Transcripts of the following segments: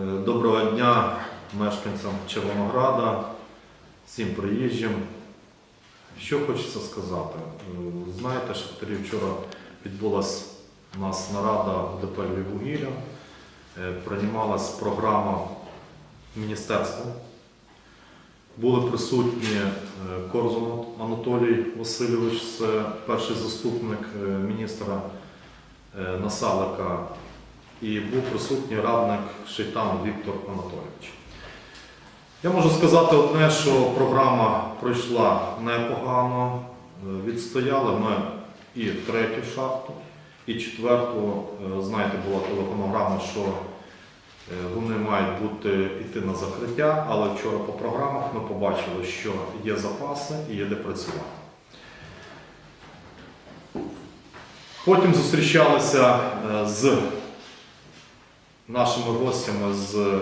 Е, Доброго дня мешканцям Червонограда, всім приїжджим. Що хочеться сказати? Е, Знаєте, шахтарі вчора відбулася у нас нарада ДП «Львіввугілля». Е, Приймалась програма міністерства. Були присутні Корзун Анатолій Васильович, це перший заступник міністра Насалика і був присутній радник Шейтан Віктор Анатолійович. Я можу сказати одне, що програма пройшла непогано. Е, Відстояли ми і третю шахту, і четверту. Е, Знаєте, була телефонограма, що е, вони мають бути йти на закриття, але вчора по програмах ми побачили, що є запаси і є де працювати. Потім зустрічалися з нашими гостями з е,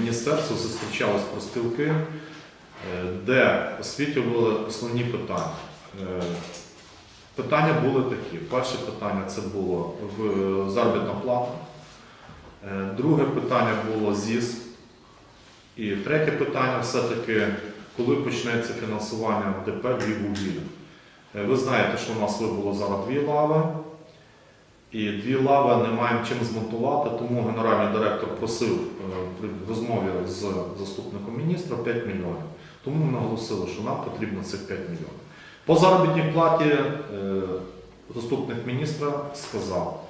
міністерства, зустрічались профспілки, е, де освітлювали основні питання. Е, Питання були такі. Перше питання це було заробітна плата. Друге питання було ЗІС. І третє питання все-таки, коли почнеться фінансування ДП «Львіввугілля». Е, Ви знаєте, що у нас вибуло зараз дві лави. І дві лави не маємо чим змонтувати, тому генеральний директор просив е, при розмові з заступником міністра 5 мільйонів. Тому ми наголосили, що нам потрібно цих 5 мільйонів. По заробітній платі е, заступник міністра сказав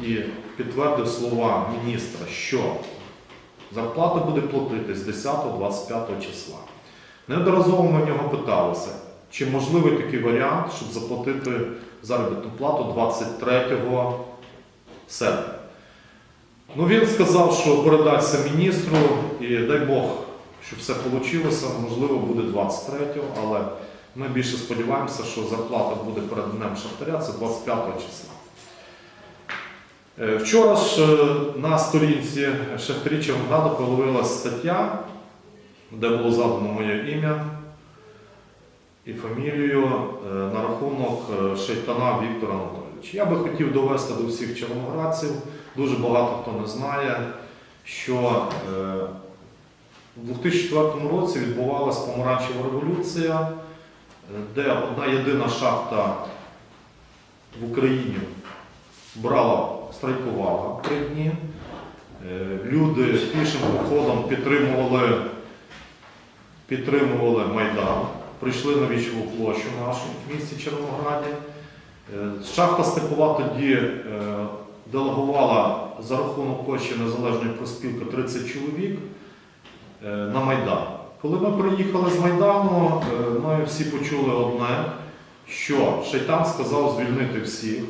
і підтвердив слова міністра, що зарплата буде платитись з 10-25 числа. Неодноразово ми в нього питалися, чи можливий такий варіант, щоб заплатити заробітну плату 23 серпня. Ну, він сказав, що передасться міністру, і дай Бог, щоб все вийшло, можливо, буде 23-го, але ми більше сподіваємося, що зарплата буде перед днем шахтаря, це 25 числа. Е, Вчора ж е, на сторінці Шахтарі Червонограда появилася стаття, де було задано моє ім'я і фамілію е, на рахунок е, Шейтана Віктора Анатолійовича. Я би хотів довести до всіх червоноградців, дуже багато хто не знає, що е, у 2004 році відбувалася помаранчева революція, де одна єдина шахта в Україні брала, страйкувала три дні. Люди пішим походом підтримували, підтримували Майдан, прийшли на вічову площу нашу в місті Червонограді. Е, Шахта Степова тоді е, делегувала за рахунок коштів незалежної проспілки 30 чоловік е, на Майдан. Коли ми приїхали з Майдану, ми всі почули одне, що Шайтан сказав звільнити всіх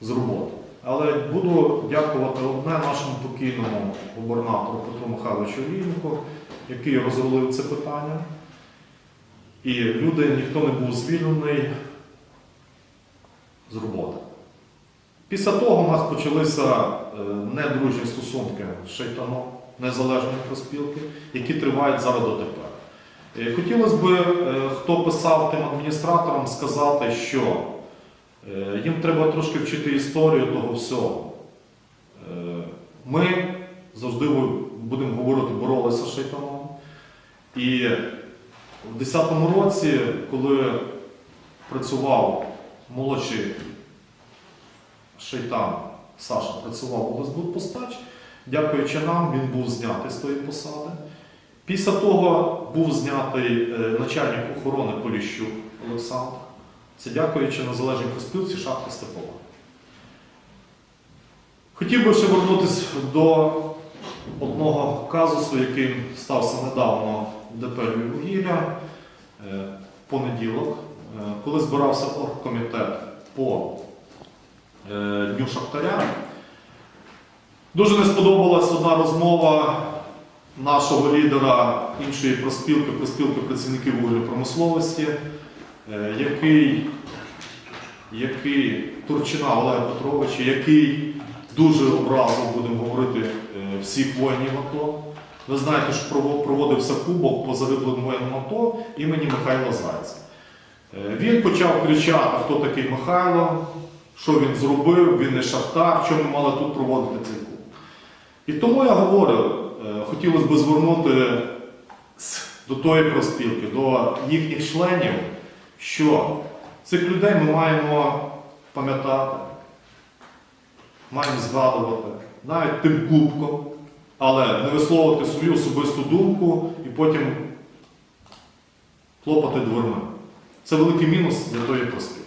з роботи. Але буду дякувати одне нашому покійному губернатору Петру Михайловичу Олійнику, який розрулив це питання. І люди, ніхто не був звільнений з роботи. Після того у нас почалися е, недружні стосунки з шайтаном незалежної проспілки, які тривають зараз дотепер. Е, Хотілося б, е, хто писав тим адміністраторам, сказати, що їм треба трошки вчити історію того всього. Ми завжди будемо говорити, боролися з шайтаном. І в 2010 році, коли працював молодший шейтан Саша, працював у Газбудпостач, дякуючи нам, він був знятий з тої посади. Після того був знятий е, начальник охорони Поліщук Олександр. Це дякуючи незалежній проспілці шахти Степова. Хотів би ще вернутися до одного казусу, який стався недавно в ДП «Львіввугілля» е, понеділок, е, коли збирався оргкомітет по е, Дню Шахтаря. Дуже не сподобалась одна розмова нашого лідера іншої проспілки, проспілки працівників вугільної промисловості, е, який, який Турчина Олега Петровича, який дуже образив, будемо говорити, е, всіх воїнів АТО. Ви знаєте, що проводився кубок по загиблим воїнам АТО імені Михайла Зайця. Е, Він почав кричати, хто такий Михайло, що він зробив, він не шахтар, що ми мали тут проводити цей кубок. І тому я говорю, е, хотілося б звернути до тої проспілки, до їхніх членів, що цих людей ми маємо пам'ятати, маємо згадувати навіть тим кубком, але не висловити свою особисту думку і потім хлопати дверми. Це великий мінус для тої проспілки.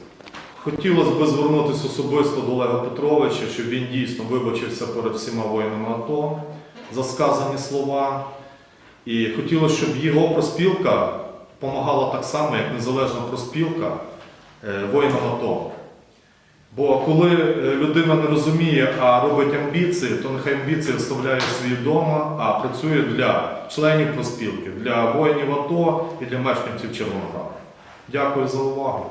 Хотілося б звернутися особисто до Олега Петровича, щоб він дійсно вибачився перед всіма воїнами АТО за сказані слова. І хотілося, щоб його проспілка допомагала так само, як незалежна проспілка е, воїнам АТО. Бо коли е, людина не розуміє, а робить амбіції, то нехай амбіції оставляє свій вдома, а працює для членів проспілки, для воїнів АТО і для мешканців Червонограда. Дякую за увагу.